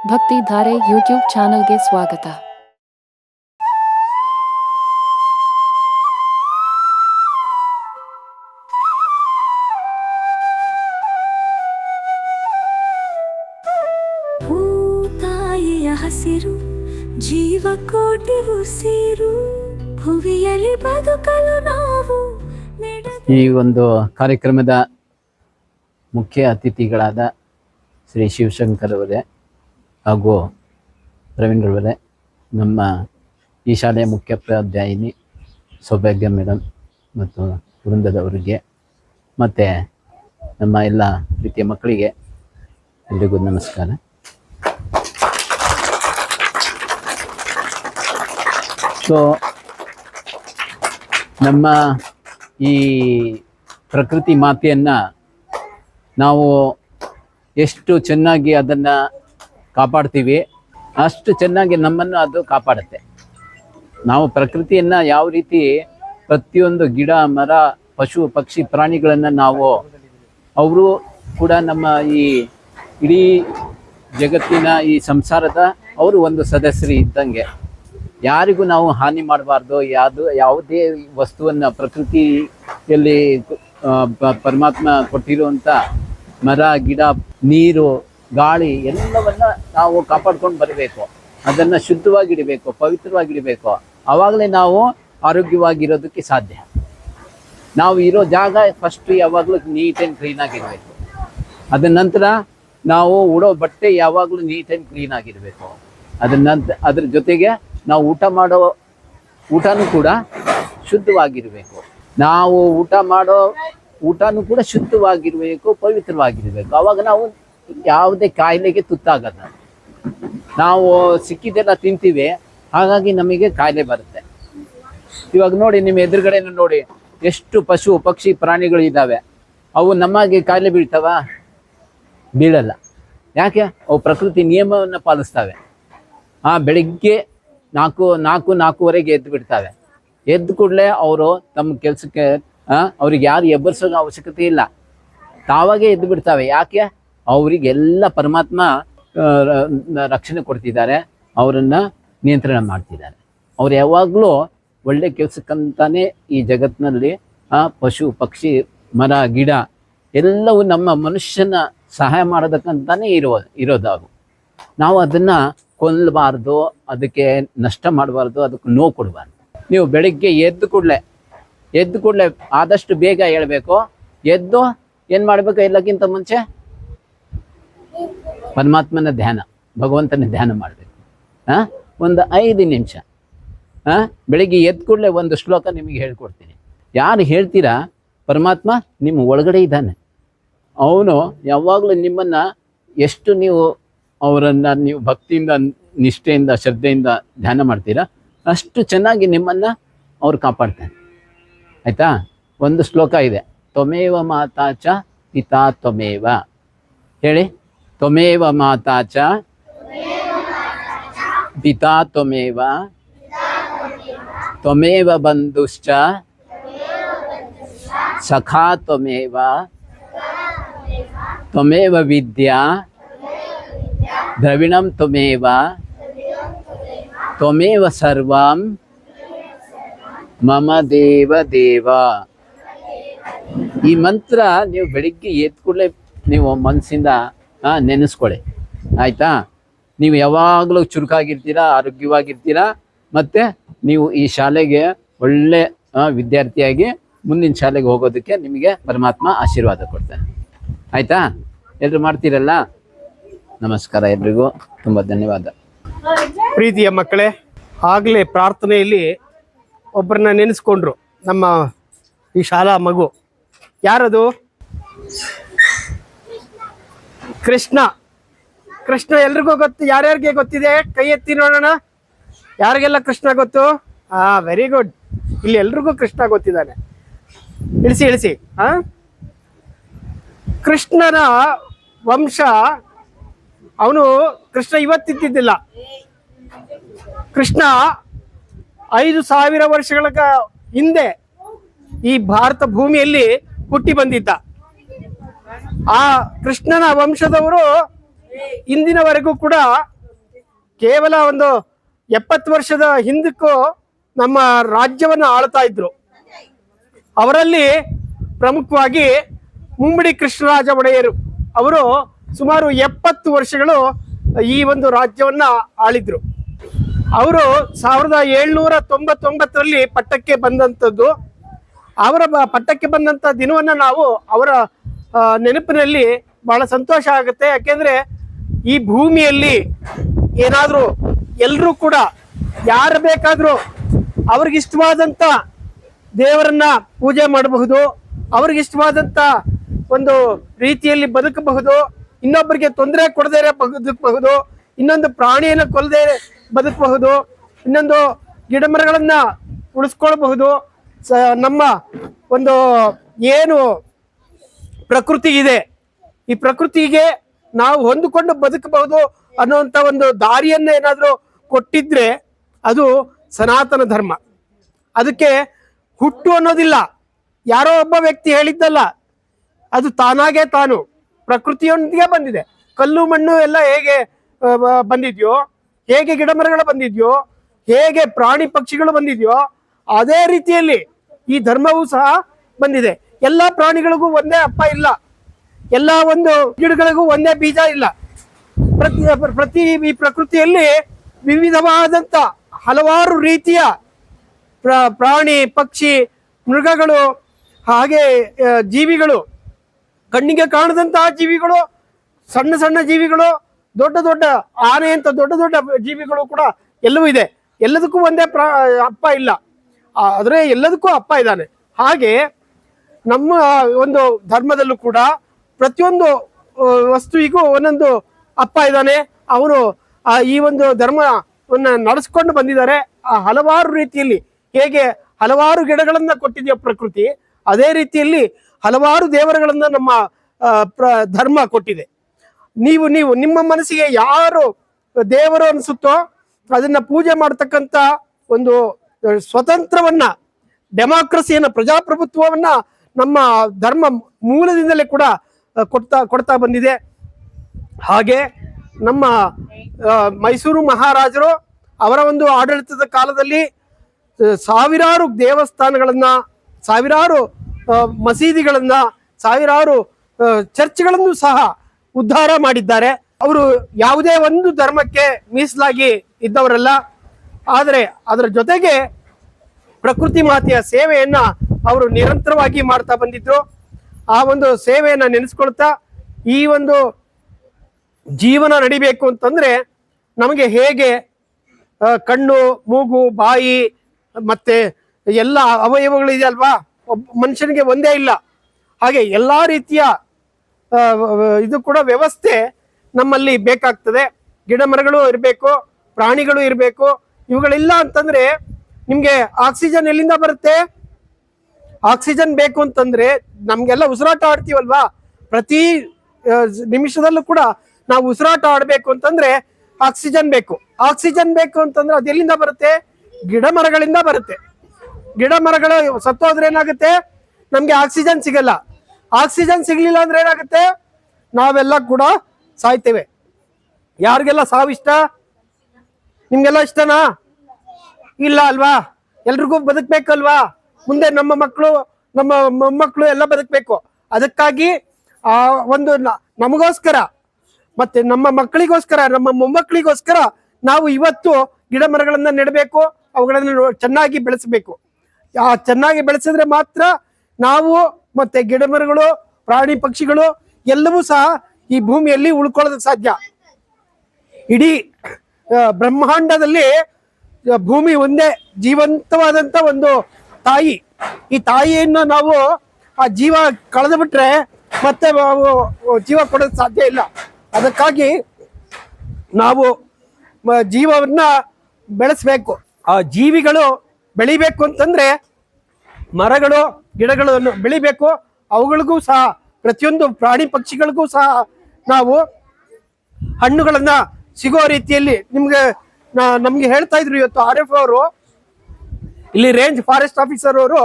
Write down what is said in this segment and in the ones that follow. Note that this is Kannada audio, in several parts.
ಭಕ್ತಿಧಾರೆ ಯೂಟ್ಯೂಬ್ ಚಾನಲ್ಗೆ ಸ್ವಾಗತ. ಭೂತಾಯಿಯ ಹಸಿರು ಜೀವಕೋಟಿ ಉಸಿರು ಭುವಿಯಲ್ಲಿ ಬದುಕಲು ನಾವು ಈ ಒಂದು ಕಾರ್ಯಕ್ರಮದ ಮುಖ್ಯ ಅತಿಥಿಗಳಾದ ಶ್ರೀ ಶಿವಶಂಕರ್ ಅವರೇ ಹಾಗೂ ರವೀಂದ್ರವರೇ ನಮ್ಮ ಈ ಶಾಲೆಯ ಮುಖ್ಯ ಪ್ರಾಧ್ಯಾಯಿನಿ ಸೌಭಾಗ್ಯ ಮೇಡಮ್ ಮತ್ತು ವೃಂದದವರಿಗೆ, ಮತ್ತು ನಮ್ಮ ಎಲ್ಲ ರೀತಿಯ ಮಕ್ಕಳಿಗೆ ಎಲ್ರಿಗೂ ನಮಸ್ಕಾರ. ಸೊ ನಮ್ಮ ಈ ಪ್ರಕೃತಿ ಮಾತೆಯನ್ನು ನಾವು ಎಷ್ಟು ಚೆನ್ನಾಗಿ ಅದನ್ನು ಕಾಪಾಡ್ತೀವಿ. ಅಷ್ಟು ಚೆನ್ನಾಗಿ ನಮ್ಮನ್ನು ಅದು ಕಾಪಾಡುತ್ತೆ. ನಾವು ಪ್ರಕೃತಿಯನ್ನು ಯಾವ ರೀತಿ ಪ್ರತಿಯೊಂದು ಗಿಡ, ಮರ, ಪಶು, ಪಕ್ಷಿ, ಪ್ರಾಣಿಗಳನ್ನು ನಾವು ಅವರು ಕೂಡ ನಮ್ಮ ಈ ಇಡೀ ಜಗತ್ತಿನ ಈ ಸಂಸಾರದ ಅವರು ಒಂದು ಸದಸ್ಯರು ಇದ್ದಂಗೆ. ಯಾರಿಗೂ ನಾವು ಹಾನಿ ಮಾಡಬಾರ್ದು. ಯಾವುದು, ಯಾವುದೇ ವಸ್ತುವನ್ನು ಪ್ರಕೃತಿಯಲ್ಲಿ ಪರಮಾತ್ಮ ಕೊಟ್ಟಿರುವಂಥ ಮರ, ಗಿಡ, ನೀರು ಗಾಳಿ ಎಲ್ಲವನ್ನ ನಾವು ಕಾಪಾಡ್ಕೊಂಡು ಬರಬೇಕು. ಅದನ್ನು ಶುದ್ಧವಾಗಿಡಬೇಕು, ಪವಿತ್ರವಾಗಿಡಬೇಕು. ಆವಾಗಲೇ ನಾವು ಆರೋಗ್ಯವಾಗಿರೋದಕ್ಕೆ ಸಾಧ್ಯ. ನಾವು ಇರೋ ಜಾಗ ಫಸ್ಟ್ ಯಾವಾಗಲೂ ನೀಟ್ ಆ್ಯಂಡ್ ಕ್ಲೀನಾಗಿರಬೇಕು ಅದ ನಂತರ ನಾವು ಉಡೋ ಬಟ್ಟೆ ಯಾವಾಗಲೂ ನೀಟ್ ಆ್ಯಂಡ್ ಕ್ಲೀನ್ ಆಗಿರಬೇಕು. ಅದ್ರ ನಂತರ ಅದ್ರ ಜೊತೆಗೆ ನಾವು ಊಟ ಮಾಡೋ, ಊಟನೂ ಕೂಡ ಶುದ್ಧವಾಗಿರಬೇಕು. ನಾವು ಊಟ ಮಾಡೋ ಊಟನೂ ಕೂಡ ಶುದ್ಧವಾಗಿರಬೇಕು, ಪವಿತ್ರವಾಗಿರಬೇಕು. ಅವಾಗ ನಾವು ಯಾವುದೇ ಕಾಯಿಲೆಗೆ ತುತ್ತಾಗಲ್ಲ. ನಾವು ಸಿಕ್ಕಿದ್ದೆಲ್ಲ ತಿಂತೀವಿ, ಹಾಗಾಗಿ ನಮಗೆ ಕಾಯಿಲೆ ಬರುತ್ತೆ. ಇವಾಗ ನೋಡಿ, ನಿಮ್ಮ ಎದುರುಗಡೆನೂ ನೋಡಿ, ಎಷ್ಟು ಪಶು, ಪಕ್ಷಿ, ಪ್ರಾಣಿಗಳು ಇದ್ದಾವೆ. ಅವು ನಮಗೆ ಕಾಯಿಲೆ ಬೀಳ್ತಾವ? ಬೀಳಲ್ಲ. ಯಾಕೆ? ಅವು ಪ್ರಕೃತಿ ನಿಯಮವನ್ನು ಪಾಲಿಸ್ತವೆ. ಆ ಬೆಳಿಗ್ಗೆ ನಾಲ್ಕು ನಾಲ್ಕು, ನಾಲ್ಕೂವರೆಗೆ ಎದ್ದು ಬಿಡ್ತವೆ. ಎದ್ದು ಕೂಡಲೇ ಅವರು ತಮ್ಮ ಕೆಲಸಕ್ಕೆ ಅವ್ರಿಗೆ ಯಾರು ಎಬ್ಬರಿಸೋ ಅವಶ್ಯಕತೆ ಇಲ್ಲ. ತಾವಾಗೇ ಎದ್ದು ಬಿಡ್ತವೆ. ಯಾಕೆ? ಅವರಿಗೆಲ್ಲ ಪರಮಾತ್ಮ ರಕ್ಷಣೆ ಕೊಡ್ತಿದ್ದಾರೆ. ಅವರನ್ನು ನಿಯಂತ್ರಣ ಮಾಡ್ತಿದ್ದಾರೆ. ಅವ್ರು ಯಾವಾಗಲೂ ಒಳ್ಳೆ ಕೆಲಸಕ್ಕಂತಾನೆ ಈ ಜಗತ್ತಿನಲ್ಲಿ ಆ, ಪಶು, ಪಕ್ಷಿ, ಮರ, ಗಿಡ ಎಲ್ಲವೂ ನಮ್ಮ ಮನುಷ್ಯನ ಸಹಾಯ ಮಾಡೋದಕ್ಕಂತಾನೆ ಇರೋ ಇರೋದಾಗು ನಾವು ಅದನ್ನು ಕೊಲ್ಲಬಾರ್ದು ಅದಕ್ಕೆ ನಷ್ಟ ಮಾಡಬಾರ್ದು, ಅದಕ್ಕೆ ನೋವು ಕೊಡಬಾರ್ದು. ನೀವು ಬೆಳಗ್ಗೆ ಎದ್ದು ಕೂಡಲೇ ಎದ್ದು ಕೂಡಲೇ ಆದಷ್ಟು ಬೇಗ ಹೇಳಬೇಕು ಎದ್ದು ಏನು ಮಾಡಬೇಕು ಎಲ್ಲಕ್ಕಿಂತ ಮುಂಚೆ? ಪರಮಾತ್ಮನ ಧ್ಯಾನ, ಭಗವಂತನ ಧ್ಯಾನ ಮಾಡಬೇಕು. ಹಾಂ ಒಂದು ಐದು ನಿಮಿಷ. ಹಾಂ ಬೆಳಿಗ್ಗೆ ಎದ್ದು ಕೂಡಲೇ ಒಂದು ಶ್ಲೋಕ ನಿಮಗೆ ಹೇಳ್ಕೊಡ್ತೀನಿ. ಯಾರು ಹೇಳ್ತೀರಾ, ಪರಮಾತ್ಮ ನಿಮ್ಮ ಒಳಗಡೆ ಇದ್ದಾನೆ. ಅವನು ಯಾವಾಗಲೂ ನಿಮ್ಮನ್ನು ಎಷ್ಟು ನೀವು ಅವರನ್ನು ನೀವು ಭಕ್ತಿಯಿಂದ, ನಿಷ್ಠೆಯಿಂದ, ಶ್ರದ್ಧೆಯಿಂದ ಧ್ಯಾನ ಮಾಡ್ತೀರಾ, ಅಷ್ಟು ಚೆನ್ನಾಗಿ ನಿಮ್ಮನ್ನು ಅವ್ರು ಕಾಪಾಡ್ತಾನೆ ಆಯಿತಾ? ಒಂದು ಶ್ಲೋಕ ಇದೆ. ತ್ವಮೇವ ಮಾತಾ ಚ ಪಿತಾ ತ್ವಮೇವ. ಹೇಳಿ. ತ್ವಮೇವ ಮಾತಾ ಚ. ಪಿತಾ ತ್ವಮೇವ. ತ್ವಮೇವ ಬಂಧುಶ್ಚ. ಸಖಾ ತ್ವಮೇವ. ತ್ವಮೇವ ವಿದ್ಯಾ. ದ್ರವಿಣಂ ತ್ವಮೇವ. ತ್ವಮೇವ ಸರ್ವಂ. ಮಮ ದೇವ ದೇವ. ಈ ಮಂತ್ರ ನೀವು ಬೆಳಿಗ್ಗೆ ಎದ್ದ ಕೂಡಲೇ ನೀವು ಮನಸ್ಸಿಂದ ನೆನೆಸ್ಕೊಳ್ಳಿ. ಆಯಿತಾ? ನೀವು ಯಾವಾಗಲೂ ಚುರುಕಾಗಿರ್ತೀರಾ, ಆರೋಗ್ಯವಾಗಿರ್ತೀರಾ, ಮತ್ತು ನೀವು ಈ ಶಾಲೆಗೆ ಒಳ್ಳೆ ವಿದ್ಯಾರ್ಥಿಯಾಗಿ ಮುಂದಿನ ಶಾಲೆಗೆ ಹೋಗೋದಕ್ಕೆ ನಿಮಗೆ ಪರಮಾತ್ಮ ಆಶೀರ್ವಾದ ಕೊಡ್ತಾನೆ. ಆಯಿತಾ? ಎಲ್ಲರೂ ಮಾಡ್ತೀರಲ್ಲ? ನಮಸ್ಕಾರ ಎಲ್ರಿಗೂ. ತುಂಬ ಧನ್ಯವಾದ. ಪ್ರೀತಿಯ ಮಕ್ಕಳೇ, ಆಗಲೇ ಪ್ರಾರ್ಥನೆಯಲ್ಲಿ ಒಬ್ಬರನ್ನ ನೆನೆಸ್ಕೊಂಡ್ರು ನಮ್ಮ ಈ ಶಾಲಾ ಮಗು. ಯಾರದು? ಕೃಷ್ಣ. ಕೃಷ್ಣ ಎಲ್ರಿಗೂ ಗೊತ್ತು, ಯಾರ್ಯಾರಿಗೆ ಗೊತ್ತಿದೆ? ಕೈ ಎತ್ತಿ ನೋಡೋಣ. ಯಾರಿಗೆಲ್ಲ ಕೃಷ್ಣ ಗೊತ್ತು? ಆ ವೆರಿ ಗುಡ್ ಇಲ್ಲಿ ಎಲ್ರಿಗೂ ಕೃಷ್ಣ ಗೊತ್ತಿದ್ದಾನೆ. ಇಳಿಸಿ ಇಳಿಸಿ. ಹಾ ಕೃಷ್ಣನ ವಂಶ, ಅವನು ಕೃಷ್ಣ ಇವತ್ತಿದ್ದಿದ್ದಿಲ್ಲ. ಕೃಷ್ಣ ಐದು ಸಾವಿರ ವರ್ಷಗಳ ಹಿಂದೆ ಈ ಭಾರತ ಭೂಮಿಯಲ್ಲಿ ಹುಟ್ಟಿ ಬಂದಿದ್ದ. ಆ ಕೃಷ್ಣನ ವಂಶದವರು ಇಂದಿನವರೆಗೂ ಕೂಡ ಕೇವಲ ಒಂದು ಎಪ್ಪತ್ತು ವರ್ಷದ ಹಿಂದಕ್ಕೂ ನಮ್ಮ ರಾಜ್ಯವನ್ನು ಆಳ್ತಾ ಇದ್ರು. ಅವರಲ್ಲಿ ಪ್ರಮುಖವಾಗಿ ಮುಂಬಡಿ ಕೃಷ್ಣರಾಜ ಒಡೆಯರು. ಅವರು ಸುಮಾರು ಎಪ್ಪತ್ತು ವರ್ಷಗಳು ಈ ಒಂದು ರಾಜ್ಯವನ್ನ ಆಳಿದ್ರು. ಅವರು ಸಾವಿರದ ಏಳ್ನೂರ ತೊಂಬತ್ತೊಂಬತ್ತರಲ್ಲಿ ಪಟ್ಟಕ್ಕೆ ಬಂದಂಥದ್ದು. ಅವರ ಪಟ್ಟಕ್ಕೆ ಬಂದಂಥ ದಿನವನ್ನು ನಾವು ಅವರ ನೆನಪಿನಲ್ಲಿ ಬಹಳ ಸಂತೋಷ ಆಗುತ್ತೆ. ಯಾಕೆಂದ್ರೆ ಈ ಭೂಮಿಯಲ್ಲಿ ಏನಾದರೂ ಎಲ್ಲರೂ ಕೂಡ ಯಾರು ಬೇಕಾದರೂ ಅವ್ರಿಗಿಷ್ಟವಾದಂಥ ದೇವರನ್ನ ಪೂಜೆ ಮಾಡಬಹುದು ಅವ್ರಿಗಿಷ್ಟವಾದಂಥ ಒಂದು ರೀತಿಯಲ್ಲಿ ಬದುಕಬಹುದು, ಇನ್ನೊಬ್ಬರಿಗೆ ತೊಂದರೆ ಕೊಡದೇ ಬದುಕಬಹುದು, ಇನ್ನೊಂದು ಪ್ರಾಣಿಯನ್ನು ಕೊಲ್ಲದೆ ಬದುಕಬಹುದು, ಇನ್ನೊಂದು ಗಿಡ ಮರಗಳನ್ನ ಉಳಿಸ್ಕೊಳ್ಬಹುದು. ಸ, ನಮ್ಮ ಒಂದು ಏನು ಪ್ರಕೃತಿ ಇದೆ ಈ ಪ್ರಕೃತಿಗೆ ನಾವು ಹೊಂದಿಕೊಂಡು ಬದುಕಬಹುದು ಅನ್ನುವಂಥ ಒಂದು ದಾರಿಯನ್ನ ಏನಾದರೂ ಕೊಟ್ಟಿದ್ರೆ ಅದು ಸನಾತನ ಧರ್ಮ. ಅದಕ್ಕೆ ಹುಟ್ಟು ಅನ್ನೋದಿಲ್ಲ. ಯಾರೋ ಒಬ್ಬ ವ್ಯಕ್ತಿ ಹೇಳಿದ್ದಲ್ಲ, ಅದು ತಾನಾಗೆ ತಾನು. ಪ್ರಕೃತಿಯೊಂದಿಗೆ ಬಂದಿದೆ. ಕಲ್ಲು, ಮಣ್ಣು ಎಲ್ಲ ಹೇಗೆ ಬಂದಿದೆಯೋ, ಹೇಗೆ ಗಿಡ ಮರಗಳು ಬಂದಿದ್ಯೋ, ಹೇಗೆ ಪ್ರಾಣಿ ಪಕ್ಷಿಗಳು ಬಂದಿದೆಯೋ, ಅದೇ ರೀತಿಯಲ್ಲಿ ಈ ಧರ್ಮವೂ ಸಹ ಬಂದಿದೆ. ಎಲ್ಲ ಪ್ರಾಣಿಗಳಿಗೂ ಒಂದೇ ಅಪ್ಪ ಇಲ್ಲ. ಎಲ್ಲ ಒಂದು ಗಿಡಗಳಿಗೂ ಒಂದೇ ಬೀಜ ಇಲ್ಲ. ಪ್ರತಿ ಪ್ರತಿ ಈ ಪ್ರಕೃತಿಯಲ್ಲಿ ವಿವಿಧವಾದಂಥ ಹಲವಾರು ರೀತಿಯ ಪ್ರ- ಪ್ರಾಣಿ, ಪಕ್ಷಿ, ಮೃಗಗಳು, ಹಾಗೆ ಜೀವಿಗಳು, ಕಣ್ಣಿಗೆ ಕಾಣದಂತಹ ಜೀವಿಗಳು, ಸಣ್ಣ ಸಣ್ಣ ಜೀವಿಗಳು, ದೊಡ್ಡ ದೊಡ್ಡ ಆನೆ ಅಂತ ದೊಡ್ಡ ದೊಡ್ಡ ಜೀವಿಗಳು ಕೂಡ ಎಲ್ಲವೂ ಇದೆ. ಎಲ್ಲದಕ್ಕೂ ಒಂದೇ ಪ್ರ ಅಪ್ಪ ಇಲ್ಲ. ಆದರೆ ಎಲ್ಲದಕ್ಕೂ ಅಪ್ಪ ಇದ್ದಾನೆ. ಹಾಗೆ ನಮ್ಮ ಒಂದು ಧರ್ಮದಲ್ಲೂ ಕೂಡ ಪ್ರತಿಯೊಂದು ವಸ್ತುವಿಗೂ ಒಂದೊಂದು ಅಪ್ಪ ಇದ್ದಾನೆ. ಅವರು ಈ ಒಂದು ಧರ್ಮವನ್ನ ನಡೆಸ್ಕೊಂಡು ಬಂದಿದ್ದಾರೆ. ಆ, ಹಲವಾರು ರೀತಿಯಲ್ಲಿ ಹೇಗೆ ಹಲವಾರು ಗಿಡಗಳನ್ನ ಕೊಟ್ಟಿದೆಯೋ ಪ್ರಕೃತಿ, ಅದೇ ರೀತಿಯಲ್ಲಿ ಹಲವಾರು ದೇವರುಗಳನ್ನ ನಮ್ಮ ಪ್ರ, ಧರ್ಮ ಕೊಟ್ಟಿದೆ. ನೀವು ನೀವು, ನಿಮ್ಮ ಮನಸ್ಸಿಗೆ ಯಾರು ದೇವರು ಅನಿಸುತ್ತೋ ಅದನ್ನ ಪೂಜೆ ಮಾಡ್ತಕ್ಕಂಥ ಒಂದು ಸ್ವತಂತ್ರವನ್ನ, ಡೆಮಾಕ್ರಸಿಯನ್ನ, ಪ್ರಜಾಪ್ರಭುತ್ವವನ್ನ ನಮ್ಮ ಧರ್ಮ ಮೂಲದಿಂದಲೇ ಕೂಡ ಕೊಡ್ತಾ ಕೊಡ್ತಾ ಬಂದಿದೆ. ಹಾಗೆ ನಮ್ಮ ಮೈಸೂರು ಮಹಾರಾಜರು ಅವರ ಒಂದು ಆಡಳಿತದ ಕಾಲದಲ್ಲಿ ಸಾವಿರಾರು ದೇವಸ್ಥಾನಗಳನ್ನು, ಸಾವಿರಾರು ಮಸೀದಿಗಳನ್ನು, ಸಾವಿರಾರು ಚರ್ಚ್ಗಳನ್ನು ಸಹ ಉದ್ಧಾರ ಮಾಡಿದ್ದಾರೆ. ಅವರು ಯಾವುದೇ ಒಂದು ಧರ್ಮಕ್ಕೆ ಮೀಸಲಾಗಿ ಇದ್ದವರಲ್ಲ. ಆದರೆ ಅದರ ಜೊತೆಗೆ ಪ್ರಕೃತಿ ಮಾತೆಯ ಸೇವೆಯನ್ನ ಅವರು ನಿರಂತರವಾಗಿ ಮಾಡ್ತಾ ಬಂದಿದ್ರು. ಆ ಒಂದು ಸೇವೆಯನ್ನ ನೆನೆಸ್ಕೊಳ್ತಾ ಈ ಒಂದು ಜೀವನ ನಡಿಬೇಕು ಅಂತಂದ್ರೆ ನಮಗೆ ಹೇಗೆ ಕಣ್ಣು, ಮೂಗು, ಬಾಯಿ, ಮತ್ತೆ ಎಲ್ಲ ಅವಯವಗಳು ಇದೆ ಅಲ್ವಾ? ಒಬ್ಬ ಮನುಷ್ಯನಿಗೆ ಒಂದೇ ಇಲ್ಲ. ಹಾಗೆ ಎಲ್ಲಾ ರೀತಿಯ ಇದು ಕೂಡ ವ್ಯವಸ್ಥೆ ನಮ್ಮಲ್ಲಿ ಬೇಕಾಗ್ತದೆ. ಗಿಡ ಮರಗಳು ಇರಬೇಕು, ಪ್ರಾಣಿಗಳು ಇರಬೇಕು, ಇವುಗಳಿಲ್ಲ ಅಂತಂದ್ರೆ ನಿಮ್ಗೆ ಆಕ್ಸಿಜನ್ ಎಲ್ಲಿಂದ ಬರುತ್ತೆ? ಆಕ್ಸಿಜನ್ ಬೇಕು ಅಂತಂದ್ರೆ ನಮ್ಗೆಲ್ಲ ಉಸಿರಾಟ ಆಡ್ತೀವಲ್ವಾ? ಪ್ರತಿ ನಿಮಿಷದಲ್ಲೂ ಕೂಡ ನಾವು ಉಸಿರಾಟ ಆಡಬೇಕು ಅಂತಂದ್ರೆ ಆಕ್ಸಿಜನ್ ಬೇಕು. ಆಕ್ಸಿಜನ್ ಬೇಕು ಅಂತಂದ್ರೆ ಅದು ಎಲ್ಲಿಂದ ಬರುತ್ತೆ? ಗಿಡ ಮರಗಳಿಂದ ಬರುತ್ತೆ. ಗಿಡ ಮರಗಳು ಸತ್ತೋದ್ರೆ ಏನಾಗುತ್ತೆ? ನಮ್ಗೆ ಆಕ್ಸಿಜನ್ ಸಿಗಲ್ಲ. ಆಕ್ಸಿಜನ್ ಸಿಗ್ಲಿಲ್ಲ ಅಂದ್ರೆ ಏನಾಗುತ್ತೆ? ನಾವೆಲ್ಲ ಕೂಡ ಸಾಯ್ತೇವೆ. ಯಾರಿಗೆಲ್ಲ ಸಾವು ಇಷ್ಟ? ನಿಮ್ಗೆಲ್ಲ ಇಷ್ಟನಾ? ಇಲ್ಲ ಅಲ್ವಾ? ಎಲ್ರಿಗೂ ಬದುಕ್ಬೇಕಲ್ವಾ ಮುಂದೆ ನಮ್ಮ ಮಕ್ಕಳು ನಮ್ಮ ಮೊಮ್ಮಕ್ಕಳು ಎಲ್ಲ ಬದುಕಬೇಕು. ಅದಕ್ಕಾಗಿ, ಆ, ಒಂದು ನಮಗೋಸ್ಕರ, ಮತ್ತೆ ನಮ್ಮ ಮಕ್ಕಳಿಗೋಸ್ಕರ, ನಮ್ಮ ಮೊಮ್ಮಕ್ಕಳಿಗೋಸ್ಕರ ನಾವು ಇವತ್ತು ಗಿಡ ಮರಗಳನ್ನ ನೆಡಬೇಕು, ಅವುಗಳನ್ನು ಚೆನ್ನಾಗಿ ಬೆಳೆಸಬೇಕು. ಆ, ಚೆನ್ನಾಗಿ ಬೆಳೆಸಿದ್ರೆ ಮಾತ್ರ ನಾವು, ಮತ್ತೆ ಗಿಡ ಮರಗಳು, ಪ್ರಾಣಿ ಪಕ್ಷಿಗಳು ಎಲ್ಲವೂ ಸಹ ಈ ಭೂಮಿಯಲ್ಲಿ ಉಳ್ಕೊಳ್ಳೋದಕ್ಕೆ ಸಾಧ್ಯ. ಇಡೀ ಬ್ರಹ್ಮಾಂಡದಲ್ಲಿ ಭೂಮಿ ಒಂದೇ ಜೀವಂತವಾದಂತ ಒಂದು ತಾಯಿ. ಈ ತಾಯಿಯನ್ನು ನಾವು ಆ ಜೀವ ಕಳೆದು ಬಿಟ್ರೆ ಮತ್ತೆ ನಾವು ಜೀವ ಕೊಡೋದು ಸಾಧ್ಯ ಇಲ್ಲ. ಅದಕ್ಕಾಗಿ ನಾವು ಜೀವವನ್ನ ಬೆಳೆಸ್ಬೇಕು. ಆ ಜೀವಿಗಳು ಬೆಳಿಬೇಕು ಅಂತಂದ್ರೆ ಮರಗಳು ಗಿಡಗಳನ್ನು ಬೆಳಿಬೇಕು. ಅವುಗಳಿಗೂ ಸಹ ಪ್ರತಿಯೊಂದು ಪ್ರಾಣಿ ಪಕ್ಷಿಗಳಿಗೂ ಸಹ ನಾವು ಹಣ್ಣುಗಳನ್ನ ಸಿಗೋ ರೀತಿಯಲ್ಲಿ ನಿಮ್ಗೆ ನಮ್ಗೆ ಹೇಳ್ತಾ ಇದ್ರು ಇವತ್ತು ಆರ್ ಎಫ್ ಅವರು. ಇಲ್ಲಿ ರೇಂಜ್ ಫಾರೆಸ್ಟ್ ಆಫೀಸರ್ ಅವರು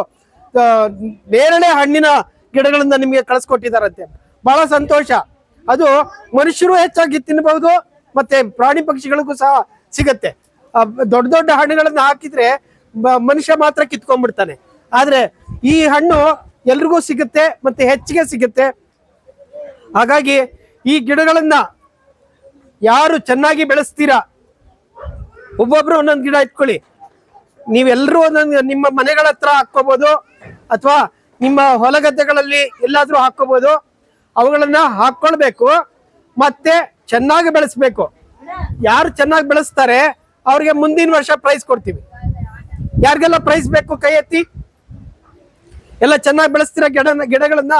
ನೇರಳೆ ಹಣ್ಣಿನ ಗಿಡಗಳನ್ನ ನಿಮಗೆ ಕಳಿಸ್ಕೊಟ್ಟಿದಾರಂತೆ. ಬಹಳ ಸಂತೋಷ. ಅದು ಮನುಷ್ಯರು ಹೆಚ್ಚಾಗಿ ತಿನ್ನಬಹುದು ಮತ್ತೆ ಪ್ರಾಣಿ ಪಕ್ಷಿಗಳಿಗೂ ಸಹ ಸಿಗತ್ತೆ. ದೊಡ್ಡ ದೊಡ್ಡ ಹಣ್ಣುಗಳನ್ನ ಹಾಕಿದ್ರೆ ಮನುಷ್ಯ ಮಾತ್ರ ಕಿತ್ಕೊಂಡ್ಬಿಡ್ತಾನೆ. ಆದ್ರೆ ಈ ಹಣ್ಣು ಎಲ್ರಿಗೂ ಸಿಗುತ್ತೆ ಮತ್ತೆ ಹೆಚ್ಚಿಗೆ ಸಿಗುತ್ತೆ. ಹಾಗಾಗಿ ಈ ಗಿಡಗಳನ್ನ ಯಾರು ಚೆನ್ನಾಗಿ ಬೆಳೆಸ್ತೀರಾ ಒಬ್ಬೊಬ್ರು ಒಂದೊಂದು ಗಿಡ ಇಟ್ಕೊಳ್ಳಿ. ನೀವೆಲ್ಲರೂ ಒಂದೊಂದು ನಿಮ್ಮ ಮನೆಗಳ ಹತ್ರ ಹಾಕ್ಕೋಬಹುದು ಅಥವಾ ನಿಮ್ಮ ಹೊಲಗದ್ದೆಗಳಲ್ಲಿ ಎಲ್ಲಾದ್ರೂ ಹಾಕ್ಕೋಬಹುದು ಅವುಗಳನ್ನ ಹಾಕೊಳ್ಬೇಕು ಮತ್ತೆ ಚೆನ್ನಾಗಿ ಬೆಳೆಸ್ಬೇಕು. ಯಾರು ಚೆನ್ನಾಗಿ ಬೆಳೆಸ್ತಾರೆ, ಅವ್ರಿಗೆ ಮುಂದಿನ ವರ್ಷ ಪ್ರೈಸ್ ಕೊಡ್ತೀವಿ. ಯಾರಿಗೆಲ್ಲ ಪ್ರೈಸ್ ಬೇಕು ಕೈ ಎತ್ತಿ? ಎಲ್ಲ ಚೆನ್ನಾಗಿ ಬೆಳೆಸ್ತೀರ ಗಿಡ ಗಿಡಗಳನ್ನ?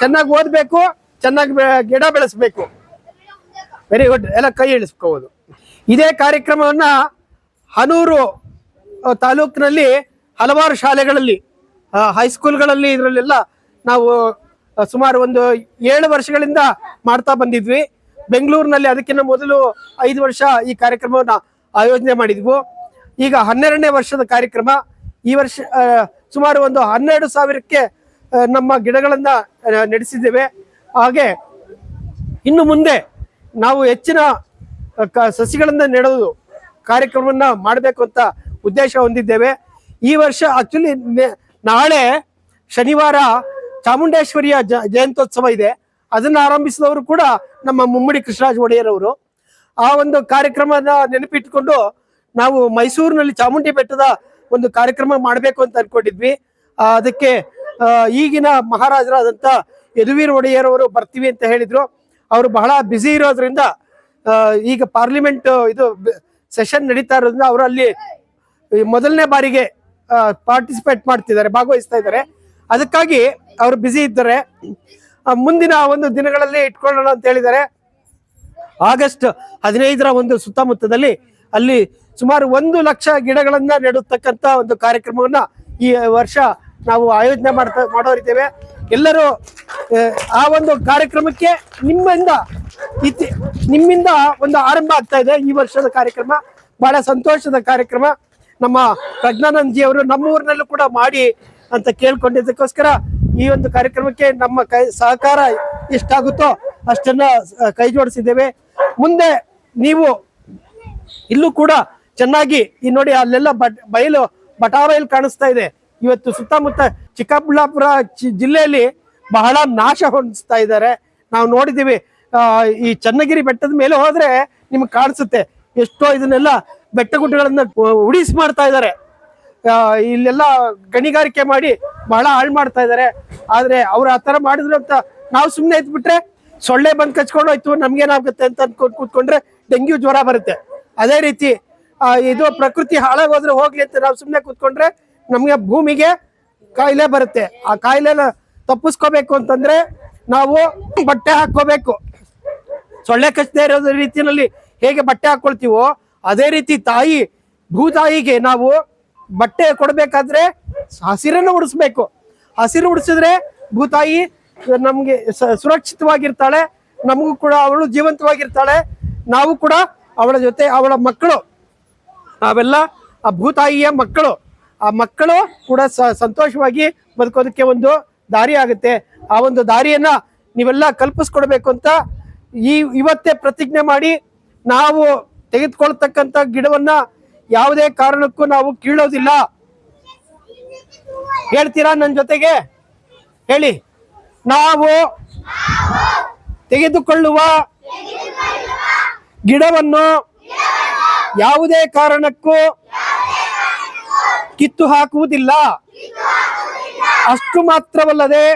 ಚೆನ್ನಾಗಿ ಓದ್ಬೇಕು, ಚೆನ್ನಾಗಿ ಗಿಡ ಬೆಳೆಸ್ಬೇಕು. ವೆರಿ ಗುಡ್ ಎಲ್ಲ ಕೈ ಇಳಿಸ್ಕೋಬಹುದು ಇದೇ ಕಾರ್ಯಕ್ರಮವನ್ನ ಹನೂರು ತಾಲೂಕಿನಲ್ಲಿ ಹಲವಾರು ಶಾಲೆಗಳಲ್ಲಿ ಹೈಸ್ಕೂಲ್ಗಳಲ್ಲಿ ಇದರಲ್ಲೆಲ್ಲ ನಾವು ಸುಮಾರು ಒಂದು ಏಳು ವರ್ಷಗಳಿಂದ ಮಾಡ್ತಾ ಬಂದಿದ್ವಿ. ಬೆಂಗಳೂರಿನಲ್ಲಿ ಅದಕ್ಕಿಂತ ಮೊದಲು ಐದು ವರ್ಷ ಈ ಕಾರ್ಯಕ್ರಮವನ್ನು ಆಯೋಜನೆ ಮಾಡಿದ್ವು. ಈಗ ಹನ್ನೆರಡನೇ ವರ್ಷದ ಕಾರ್ಯಕ್ರಮ. ಈ ವರ್ಷ ಸುಮಾರು ಒಂದು ಹನ್ನೆರಡು ಸಾವಿರಕ್ಕೆ ನಮ್ಮ ಗಿಡಗಳನ್ನು ನಡೆಸಿದ್ದೇವೆ. ಹಾಗೆ ಇನ್ನು ಮುಂದೆ ನಾವು ಹೆಚ್ಚಿನ ಸಸಿಗಳನ್ನ ನೆಡೋದು ಕಾರ್ಯಕ್ರಮವನ್ನ ಮಾಡಬೇಕು ಅಂತ ಉದ್ದೇಶ ಹೊಂದಿದ್ದೇವೆ. ಈ ವರ್ಷ ಆಕ್ಚುಲಿ ನಾಳೆ ಶನಿವಾರ ಚಾಮುಂಡೇಶ್ವರಿಯ ಜಯಂತ್ಯೋತ್ಸವ ಇದೆ. ಅದನ್ನ ಆರಂಭಿಸಿದವರು ಕೂಡ ನಮ್ಮ ಮುಮ್ಮಡಿ ಕೃಷ್ಣರಾಜ ಒಡೆಯರ್ ಅವರು ಆ ಒಂದು ಕಾರ್ಯಕ್ರಮದ ನೆನಪಿಟ್ಕೊಂಡು ನಾವು ಮೈಸೂರಿನಲ್ಲಿ ಚಾಮುಂಡಿ ಬೆಟ್ಟದ ಒಂದು ಕಾರ್ಯಕ್ರಮ ಮಾಡಬೇಕು ಅಂತ ಅನ್ಕೊಂಡಿದ್ವಿ. ಅದಕ್ಕೆ ಈಗಿನ ಮಹಾರಾಜರಾದಂಥ ಯದುವೀರ್ ಒಡೆಯರ್ ಅವರು ಬರ್ತೀವಿ ಅಂತ ಹೇಳಿದ್ರು. ಅವರು ಬಹಳ ಬ್ಯುಸಿ ಇರೋದ್ರಿಂದ ಈಗ ಪಾರ್ಲಿಮೆಂಟ್ ಇದು ಸೆಷನ್ ನಡೀತಾ ಇರೋದ್ರಿಂದ ಅವರು ಅಲ್ಲಿ ಮೊದಲನೇ ಬಾರಿಗೆ ಪಾರ್ಟಿಸಿಪೇಟ್ ಮಾಡ್ತಿದ್ದಾರೆ, ಭಾಗವಹಿಸ್ತಾ ಇದ್ದಾರೆ. ಅದಕ್ಕಾಗಿ ಅವರು ಬ್ಯುಸಿ ಇದ್ದಾರೆ. ಮುಂದಿನ ಒಂದು ದಿನಗಳಲ್ಲಿ ಇಟ್ಕೊಳ್ಳೋಣ ಅಂತ ಹೇಳಿದ್ದಾರೆ. ಆಗಸ್ಟ್ ಹದಿನೈದರ ಒಂದು ಸುತ್ತಮುತ್ತದಲ್ಲಿ ಅಲ್ಲಿ ಸುಮಾರು ಒಂದು ಲಕ್ಷ ಗಿಡಗಳನ್ನ ನೆಡುತ್ತಕ್ಕಂತ ಒಂದು ಕಾರ್ಯಕ್ರಮವನ್ನ ಈ ವರ್ಷ ನಾವು ಆಯೋಜನೆ ಮಾಡ್ತಾ ಮಾಡೋರಿದ್ದೇವೆ ಎಲ್ಲರೂ ಆ, ಒಂದು ಕಾರ್ಯಕ್ರಮಕ್ಕೆ ನಿಮ್ಮಿಂದ ಇತಿ ನಿಮ್ಮಿಂದ ಒಂದು ಆರಂಭ ಆಗ್ತಾ ಇದೆ ಈ ವರ್ಷದ ಕಾರ್ಯಕ್ರಮ. ಬಹಳ ಸಂತೋಷದ ಕಾರ್ಯಕ್ರಮ. ನಮ್ಮ ಪ್ರಜ್ಞಾನಂದ್ ಜಿ ಅವರು ನಮ್ಮ ಊರಿನಲ್ಲೂ ಕೂಡ ಮಾಡಿ ಅಂತ ಕೇಳ್ಕೊಂಡಿದ್ದಕ್ಕೋಸ್ಕರ ಈ ಒಂದು ಕಾರ್ಯಕ್ರಮಕ್ಕೆ ನಮ್ಮ ಕೈ ಸಹಕಾರ ಎಷ್ಟಾಗುತ್ತೋ ಅಷ್ಟನ್ನ ಕೈ ಜೋಡಿಸಿದ್ದೇವೆ. ಮುಂದೆ ನೀವು ಇಲ್ಲೂ ಕೂಡ ಚೆನ್ನಾಗಿ ಈ ನೋಡಿ ಅಲ್ಲೆಲ್ಲ ಬಟ್ ಬಯಲು ಬಟಾಬಯಲು ಕಾಣಿಸ್ತಾ ಇದೆ. ಇವತ್ತು ಸುತ್ತಮುತ್ತ ಚಿಕ್ಕಬಳ್ಳಾಪುರ ಜಿಲ್ಲೆಯಲ್ಲಿ ಬಹಳ ನಾಶ ಹೊಂದಿಸ್ತಾ ಇದ್ದಾರೆ. ನಾವು ನೋಡಿದ್ದೀವಿ ಈ ಚನ್ನಗಿರಿ ಬೆಟ್ಟದ ಮೇಲೆ ಹೋದ್ರೆ ನಿಮ್ಗೆ ಕಾಣಿಸುತ್ತೆ. ಎಷ್ಟೋ ಇದನ್ನೆಲ್ಲ ಬೆಟ್ಟ ಗುಡ್ಡಗಳನ್ನ ಉಡಿಸ್ ಮಾಡ್ತಾ ಇದ್ದಾರೆ. ಇಲ್ಲೆಲ್ಲ ಗಣಿಗಾರಿಕೆ ಮಾಡಿ ಬಹಳ ಹಾಳು ಮಾಡ್ತಾ ಇದ್ದಾರೆ. ಆದ್ರೆ ಅವ್ರು ಆ ತರ ಮಾಡಿದ್ರು ಅಂತ ನಾವು ಸುಮ್ಮನೆ ಇದ್ಬಿಟ್ರೆ ಸೊಳ್ಳೆ ಬಂದು ಕಚ್ಕೊಂಡು ಹೋಯ್ತು ನಮ್ಗೇನಾಗುತ್ತೆ ಅಂತ ಅನ್ಕೊಂಡು ಕೂತ್ಕೊಂಡ್ರೆ ಡೆಂಗ್ಯೂ ಜ್ವರ ಬರುತ್ತೆ. ಅದೇ ರೀತಿ ಇದು ಪ್ರಕೃತಿ ಹಾಳಾಗೋದ್ರೆ ಹೋಗ್ಲಿ ಅಂತ ನಾವು ಸುಮ್ಮನೆ ಕೂತ್ಕೊಂಡ್ರೆ ನಮ್ಗೆ ಭೂಮಿಗೆ ಕಾಯಿಲೆ ಬರುತ್ತೆ. ಆ ಕಾಯಿಲೆನ ತಪ್ಪಿಸ್ಕೋಬೇಕು ಅಂತಂದ್ರೆ ನಾವು ಬಟ್ಟೆ ಹಾಕೋಬೇಕು ಸೊಳ್ಳೆ ಕಚ್ಚದೇ ಇರೋ ರೀತಿಯಲ್ಲಿ ಹೇಗೆ ಬಟ್ಟೆ ಹಾಕೊಳ್ತೀವೋ ಅದೇ ರೀತಿ ತಾಯಿ ಭೂತಾಯಿಗೆ ನಾವು ಬಟ್ಟೆ ಕೊಡಬೇಕಾದ್ರೆ ಹಸಿರನ್ನು ಉಡಿಸ್ಬೇಕು. ಹಸಿರು ಉಡಿಸಿದ್ರೆ ಭೂತಾಯಿ ನಮ್ಗೆ ಸುರಕ್ಷಿತವಾಗಿರ್ತಾಳೆ, ನಮಗೂ ಕೂಡ ಅವಳು ಜೀವಂತವಾಗಿರ್ತಾಳೆ, ನಾವು ಕೂಡ ಅವಳ ಜೊತೆ ಅವಳ ಮಕ್ಕಳು. ನಾವೆಲ್ಲ ಆ ಭೂತಾಯಿಯ ಮಕ್ಕಳು. ಆ ಮಕ್ಕಳು ಕೂಡ ಸಂತೋಷವಾಗಿ ಬದುಕೋದಕ್ಕೆ ಒಂದು ದಾರಿ ಆಗುತ್ತೆ. ಆ ಒಂದು ದಾರಿಯನ್ನ ನೀವೆಲ್ಲ ಕಲ್ಪಿಸ್ಕೊಡ್ಬೇಕು ಅಂತ ಈ ಇವತ್ತೇ ಪ್ರತಿಜ್ಞೆ ಮಾಡಿ ನಾವು ತೆಗೆದುಕೊಳ್ತಕ್ಕಂಥ ಗಿಡವನ್ನ ಯಾವುದೇ ಕಾರಣಕ್ಕೂ ನಾವು ಕೀಳೋದಿಲ್ಲ. ಹೇಳ್ತೀರಾ ನನ್ನ ಜೊತೆಗೆ? ಹೇಳಿ. ನಾವು ತೆಗೆದುಕೊಳ್ಳುವ ಗಿಡವನ್ನು ಯಾವುದೇ ಕಾರಣಕ್ಕೂ ಕಿತ್ತು ಹಾಕುವುದಿಲ್ಲ. ಅಷ್ಟು ಮಾತ್ರವಲ್ಲದೆ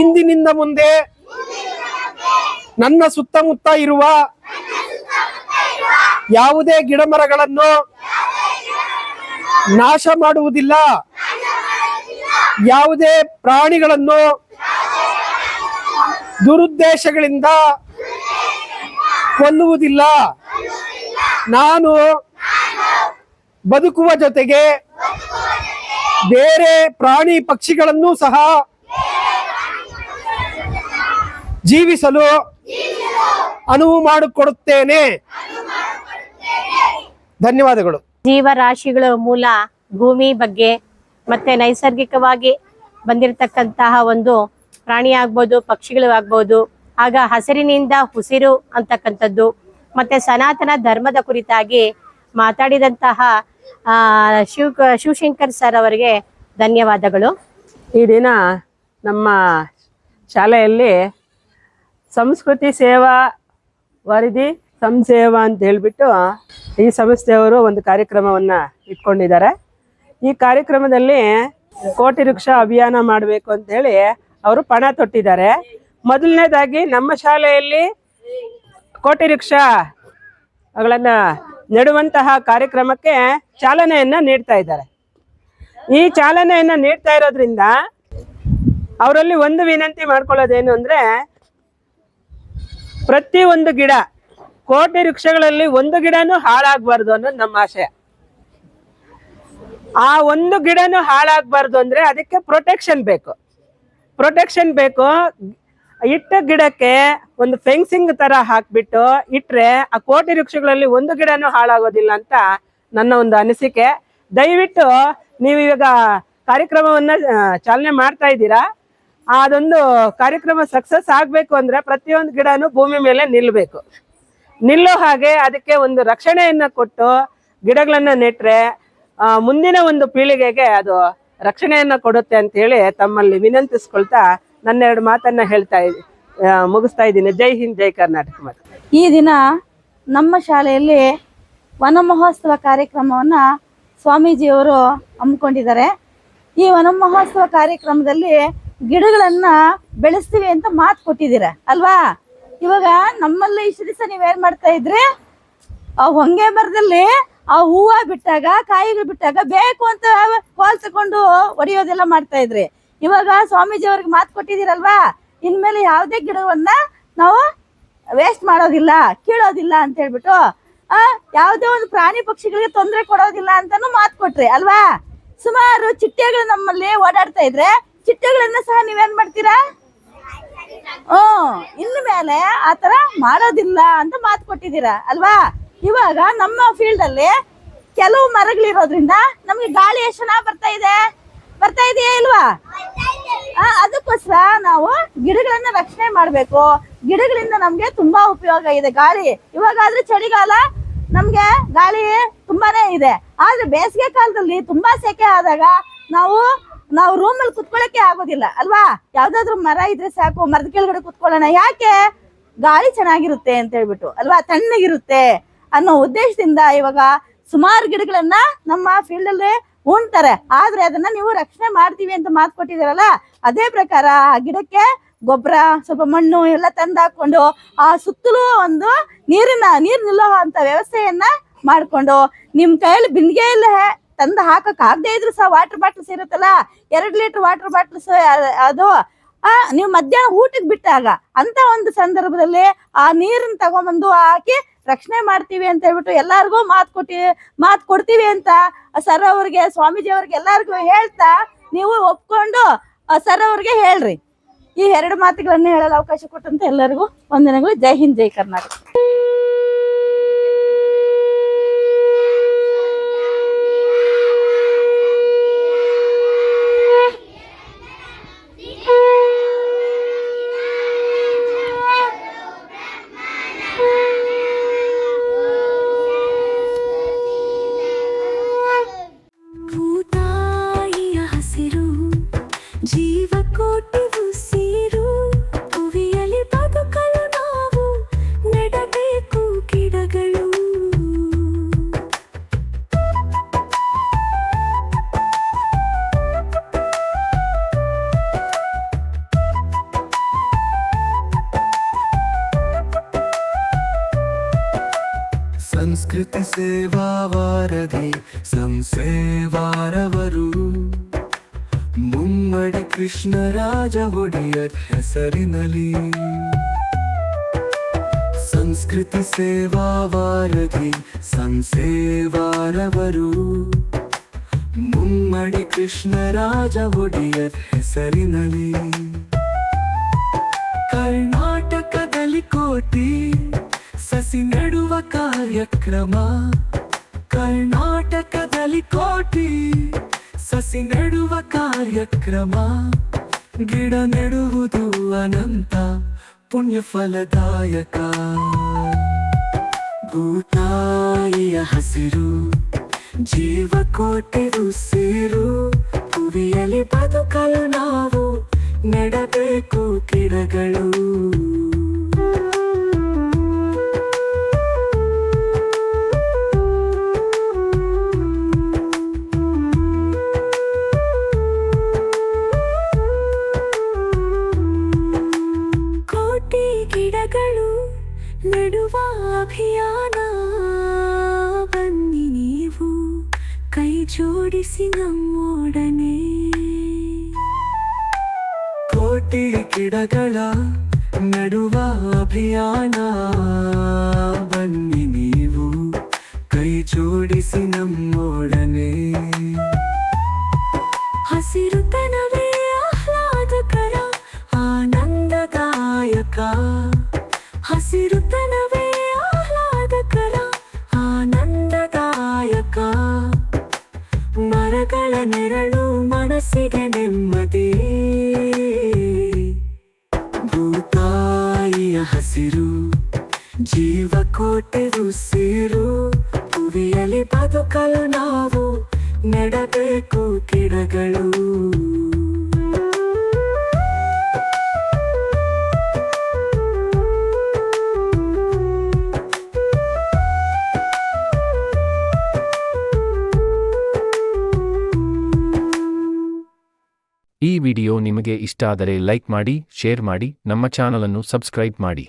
ಇಂದಿನಿಂದ ಮುಂದೆ ನನ್ನ ಸುತ್ತಮುತ್ತ ಇರುವ ಯಾವುದೇ ಗಿಡ ಮರಗಳನ್ನು ನಾಶ ಮಾಡುವುದಿಲ್ಲ. ಯಾವುದೇ ಪ್ರಾಣಿಗಳನ್ನು ದುರುದ್ದೇಶಗಳಿಂದ ಕೊಲ್ಲುವುದಿಲ್ಲ. ನಾನು ಬದುಕುವ ಜೊತೆಗೆ ಬೇರೆ ಪ್ರಾಣಿ ಪಕ್ಷಿಗಳನ್ನು ಸಹ ಜೀವಿಸಲು ಅನುವು ಮಾಡಿಕೊಡುತ್ತೇನೆ. ಧನ್ಯವಾದಗಳು. ಜೀವರಾಶಿಗಳ ಮೂಲ ಭೂಮಿ ಬಗ್ಗೆ ಮತ್ತೆ ನೈಸರ್ಗಿಕವಾಗಿ ಬಂದಿರತಕ್ಕಂತಹ ಒಂದು ಪ್ರಾಣಿ ಆಗ್ಬೋದು, ಪಕ್ಷಿಗಳು ಆಗ್ಬೋದು, ಆಗ ಹಸಿರಿನಿಂದ ಉಸಿರು ಅಂತಕ್ಕಂಥದ್ದು, ಮತ್ತೆ ಸನಾತನ ಧರ್ಮದ ಕುರಿತಾಗಿ ಮಾತಾಡಿದಂತಹ ಶಿವ್, ಶಿವಶಂಕರ್ ಸರ್ ಅವರಿಗೆ ಧನ್ಯವಾದಗಳು. ಈ ದಿನ ನಮ್ಮ ಶಾಲೆಯಲ್ಲಿ ಸಂಸ್ಕೃತಿ ಸೇವಾ ವರದಿ ಸಂಸೇವಾ ಅಂತ ಹೇಳ್ಬಿಟ್ಟು ಈ ಸಂಸ್ಥೆಯವರು ಒಂದು ಕಾರ್ಯಕ್ರಮವನ್ನು ಇಟ್ಕೊಂಡಿದ್ದಾರೆ. ಈ ಕಾರ್ಯಕ್ರಮದಲ್ಲಿ ಕೋಟಿ ವೃಕ್ಷ ಅಭಿಯಾನ ಮಾಡಬೇಕು ಅಂತ ಹೇಳಿ ಅವರು ಪಣ ತೊಟ್ಟಿದ್ದಾರೆ. ಮೊದಲನೇದಾಗಿ ನಮ್ಮ ಶಾಲೆಯಲ್ಲಿ ಕೋಟಿ ವೃಕ್ಷಗಳನ್ನು ನೆಡುವಂತಹ ಕಾರ್ಯಕ್ರಮಕ್ಕೆ ಚಾಲನೆಯನ್ನ ನೀಡ್ತಾ ಇದ್ದಾರೆ. ಈ ಚಾಲನೆಯನ್ನ ನೀಡ್ತಾ ಇರೋದ್ರಿಂದ ಅವರಲ್ಲಿ ಒಂದು ವಿನಂತಿ ಮಾಡ್ಕೊಳ್ಳೋದೇನು ಅಂದ್ರೆ, ಪ್ರತಿ ಒಂದು ಗಿಡ, ಕೋಟಿ ವೃಕ್ಷಗಳಲ್ಲಿ ಒಂದು ಗಿಡನೂ ಹಾಳಾಗ್ಬಾರ್ದು ಅನ್ನೋದು ನಮ್ಮ ಆಶಯ. ಆ ಒಂದು ಗಿಡನೂ ಹಾಳಾಗ್ಬಾರ್ದು ಅಂದ್ರೆ ಅದಕ್ಕೆ ಪ್ರೊಟೆಕ್ಷನ್ ಬೇಕು. ಪ್ರೊಟೆಕ್ಷನ್ ಬೇಕು ಇಟ್ಟ ಗಿಡಕ್ಕೆ ಒಂದು ಫೆನ್ಸಿಂಗ್ ತರ ಹಾಕ್ಬಿಟ್ಟು ಇಟ್ರೆ ಆ ಕೋಟಿ ವೃಕ್ಷಗಳಲ್ಲಿ ಒಂದು ಗಿಡನೂ ಹಾಳಾಗೋದಿಲ್ಲ ಅಂತ ನನ್ನ ಒಂದು ಅನಿಸಿಕೆ. ದಯವಿಟ್ಟು ನೀವು ಇವಾಗ ಕಾರ್ಯಕ್ರಮವನ್ನ ಚಾಲನೆ ಮಾಡ್ತಾ ಇದ್ದೀರಾ? ಅದೊಂದು ಕಾರ್ಯಕ್ರಮ ಸಕ್ಸಸ್ ಆಗಬೇಕು ಅಂದ್ರೆ ಪ್ರತಿಯೊಂದು ಗಿಡನೂ ಭೂಮಿ ಮೇಲೆ ನಿಲ್ಲಬೇಕು ನಿಲ್ಲೋ ಹಾಗೆ ಅದಕ್ಕೆ ಒಂದು ರಕ್ಷಣೆಯನ್ನ ಕೊಟ್ಟು ಗಿಡಗಳನ್ನ ನೆಟ್ರೆ ಮುಂದಿನ ಒಂದು ಪೀಳಿಗೆಗೆ ಅದು ರಕ್ಷಣೆಯನ್ನ ಕೊಡುತ್ತೆ ಅಂತ ಹೇಳಿ ತಮ್ಮಲ್ಲಿ ವಿನಂತಿಸ್ಕೊಳ್ತಾ ನನ್ನ ಎರಡು ಮಾತನ್ನ ಹೇಳ್ತಾ ಮುಗಿಸ್ತಾ ಇದ್ದೀನಿ. ಜೈ ಹಿಂದ್, ಜೈ ಕರ್ನಾಟಕ ಮಾತು. ಈ ದಿನ ನಮ್ಮ ಶಾಲೆಯಲ್ಲಿ ವನ ಮಹೋತ್ಸವ ಕಾರ್ಯಕ್ರಮವನ್ನು ಸ್ವಾಮೀಜಿಯವರು ಹಮ್ಮಿಕೊಂಡಿದ್ದಾರೆ. ಈ ವನ ಮಹೋತ್ಸವ ಕಾರ್ಯಕ್ರಮದಲ್ಲಿ ಗಿಡಗಳನ್ನ ಬೆಳೆಸ್ತೀವಿ ಅಂತ ಮಾತು ಕೊಟ್ಟಿದ್ದೀರ, ಅಲ್ವಾ? ಇವಾಗ ನಮ್ಮಲ್ಲಿ ಇಷ್ಟು ದಿವಸ ನೀವೇನ್ ಮಾಡ್ತಾ ಇದ್ರಿ? ಆ ಹೊಂಗೆ ಮರದಲ್ಲಿ ಆ ಹೂವ ಬಿಟ್ಟಾಗ, ಕಾಯಿಗಳು ಬಿಟ್ಟಾಗ ಬೇಕು ಅಂತ ಕೋಲ್ ತಗೊಂಡು ಹೊಡೆಯೋದೆಲ್ಲ ಮಾಡ್ತಾ ಇದ್ರಿ. ಇವಾಗ ಸ್ವಾಮೀಜಿ ಅವ್ರಿಗೆ ಮಾತು ಕೊಟ್ಟಿದ್ದೀರಲ್ವಾ? ಇನ್ಮೇಲೆ ಯಾವುದೇ ಗಿಡವನ್ನ ನಾವು ವೇಸ್ಟ್ ಮಾಡೋದಿಲ್ಲ, ಕೀಳೋದಿಲ್ಲ ಅಂತ ಹೇಳ್ಬಿಟ್ಟು, ಆ, ಯಾವುದೇ ಒಂದು ಪ್ರಾಣಿ ಪಕ್ಷಿಗಳಿಗೆ ತೊಂದರೆ ಕೊಡೋದಿಲ್ಲ ಅಂತಾನು ಮಾತು ಕೊಟ್ರಿ, ಅಲ್ವಾ? ಸುಮಾರು ಚಿಟ್ಟೆಗಳು ನಮ್ಮಲ್ಲಿ ಓಡಾಡ್ತಾ ಇದ್ರೆ ಚಿಟ್ಟೆಗಳನ್ನ ಸಹ ನೀವೇನ್ ಮಾಡ್ತೀರಾ? ಹ್ಮ್ ಇನ್ನು ಮೇಲೆ ಆತರ ಮಾಡೋದಿಲ್ಲ ಅಂತ ಮಾತು ಕೊಟ್ಟಿದ್ದೀರಾ, ಅಲ್ವಾ? ಇವಾಗ ನಮ್ಮ ಫೀಲ್ಡ್ ಅಲ್ಲಿ ಕೆಲವು ಮರಗಳಿರೋದ್ರಿಂದ ನಮ್ಗೆ ಗಾಳಿ ಎಷ್ಟು ಚೆನ್ನಾಗಿ ಬರ್ತಾ ಇದೆ? ಬರ್ತಾ ಇದೆಯಾ ಇಲ್ವಾ? ಅದಕ್ಕೋಸ್ಕರ ನಾವು ಗಿಡಗಳನ್ನ ರಕ್ಷಣೆ ಮಾಡ್ಬೇಕು. ಗಿಡಗಳಿಂದ ನಮ್ಗೆ ತುಂಬಾ ಉಪಯೋಗ ಇದೆ ಗಾಳಿ. ಇವಾಗಾದ್ರೆ ಚಳಿಗಾಲ ನಮ್ಗೆ ಗಾಳಿ ತುಂಬಾನೇ ಇದೆ. ಆದ್ರೆ ಬೇಸಿಗೆ ಕಾಲದಲ್ಲಿ ತುಂಬಾ ಸೆಕೆ ಆದಾಗ ನಾವು ನಾವು ರೂಮಲ್ಲಿ ಕುತ್ಕೊಳ್ಳಕ್ಕೆ ಆಗೋದಿಲ್ಲ, ಅಲ್ವಾ? ಯಾವ್ದಾದ್ರು ಮರ ಇದ್ರೆ ಸಾಕು, ಮರದ ಕೆಳಗಡೆ ಕುತ್ಕೊಳ್ಳೋಣ. ಯಾಕೆ? ಗಾಳಿ ಚೆನ್ನಾಗಿರುತ್ತೆ ಅಂತ ಹೇಳ್ಬಿಟ್ಟು, ಅಲ್ವಾ? ತಣ್ಣಗಿರುತ್ತೆ ಅನ್ನೋ ಉದ್ದೇಶದಿಂದ ಇವಾಗ ಸುಮಾರು ಗಿಡಗಳನ್ನ ನಮ್ಮ ಫೀಲ್ಡ್ ಅಲ್ಲಿ ಉಣ್ತಾರೆ. ಆದ್ರೆ ಅದನ್ನ ನೀವು ರಕ್ಷಣೆ ಮಾಡ್ತೀವಿ ಅಂತ ಮಾತು ಕೊಟ್ಟಿದ್ದೀರಲ್ಲ, ಅದೇ ಪ್ರಕಾರ ಆ ಗಿಡಕ್ಕೆ ಗೊಬ್ಬರ, ಸ್ವಲ್ಪ ಮಣ್ಣು ಎಲ್ಲ ತಂದು ಹಾಕೊಂಡು ಆ ಸುತ್ತಲೂ ಒಂದು ನೀರಿನ, ನೀರು ನಿಲ್ಲೋ ಅಂತ ವ್ಯವಸ್ಥೆಯನ್ನ ಮಾಡ್ಕೊಂಡು ನಿಮ್ ಕೈಯಲ್ಲಿ ಬಿಂದಿಗೆಯಲ್ಲಿ ತಂದು ಹಾಕಕ್ ಆಗದೆ ಇದ್ರು ಸಹ ವಾಟರ್ ಬಾಟ್ಲ್ಸ್ ಇರುತ್ತಲ್ಲ, ಎರಡು ಲೀಟರ್ ವಾಟರ್ ಬಾಟ್ಲ್ಸ್ ಅದು, ಆ, ನೀವು ಮಧ್ಯಾಹ್ನ ಊಟಕ್ಕೆ ಬಿಟ್ಟಾಗ, ಅಂತ ಒಂದು ಸಂದರ್ಭದಲ್ಲಿ ಆ ನೀರನ್ನ ತಗೊಂಬಂದು ಹಾಕಿ ರಕ್ಷಣೆ ಮಾಡ್ತೀವಿ ಅಂತ ಹೇಳ್ಬಿಟ್ಟು ಎಲ್ಲಾರ್ಗೂ ಮಾತು ಕೊಟ್ಟಿ, ಮಾತು ಕೊಡ್ತೀವಿ ಅಂತ ಸರ್ ಅವ್ರಿಗೆ, ಸ್ವಾಮೀಜಿ ಅವ್ರಿಗೆ ಎಲ್ಲಾರ್ಗೂ ಹೇಳ್ತಾ ನೀವು ಒಪ್ಕೊಂಡು ಸರ್ ಅವ್ರಿಗೆ ಹೇಳ್ರಿ. ಈ ಎರಡು ಮಾತುಗಳನ್ನ ಹೇಳಲು ಅವಕಾಶ ಕೊಟ್ಟಂತ ಎಲ್ಲರಿಗೂ ವಂದನೆಗಳು. ಜೈ ಹಿಂದ್, ಜೈ ಕರ್ನಾಟಕ. ಸಂಸ್ಕೃತಿ ಸೇವಾ ಸಂಸೇವಾರವರು. ಮುಮ್ಮಡಿ ಕೃಷ್ಣರಾಜ ಒಡೆಯರ್ ಹೆಸರಿನಲಿ ಸಂಸ್ಕೃತಿ ಸೇವಾ ವಾರಧಿ ಸಂಸೇವಾರವರು. ಮುಮ್ಮಡಿ ಕೃಷ್ಣರಾಜ ಒಡೆಯರ್ ಹೆಸರಿನಲಿ ಕರ್ನಾಟಕದಲ್ಲಿ ಕೋಟಿ ಸಸಿ ನೆಡುವ ಕಾರ್ಯಕ್ರಮ. ಕರ್ನಾಟಕದಲ್ಲಿ ಕೋಟಿ ಸಸಿ ನೆಡುವ ಕಾರ್ಯಕ್ರಮ. ಗಿಡ ನೆಡುವುದು ಅನಂತ ಪುಣ್ಯ ಫಲದಾಯಕ ಭೂತಾಯಿಯ ಹಸಿರು, ಜೀವಕೋಟೆ ಉಸಿರು. ಭುವಿಯಲ್ಲಿ ಬದುಕಲು ನಾವು ನೆಡಬೇಕು ಗಿಡಗಳು. ನೆಡುವ ಅಭಿಯಾನ ಬನ್ನಿ ನೀವು ಕೈ ಜೋಡಿಸಿ ನಮ್ಮೊಡನೆ ಕೋಟಿ ಗಿಡಗಳ ನಡುವ ಅಭಿಯಾನ ಮರಗಳ ನೆರಳು ಮನಸ್ಸಿಗೆ ನೆಮ್ಮದಿ. ಭೂತಾಯಿಯ ಹಸಿರು ಜೀವಕೋಟೆ ಉಸಿರು ಭುವಿಯಲ್ಲಿ ಬದುಕಲು ಆದರೆ ಲೈಕ್ ಮಾಡಿ ಶೇರ್ ಮಾಡಿ ನಮ್ಮ ಚಾನಲನ್ನು ಸಬ್ಸ್ಕ್ರೈಬ್ ಮಾಡಿ.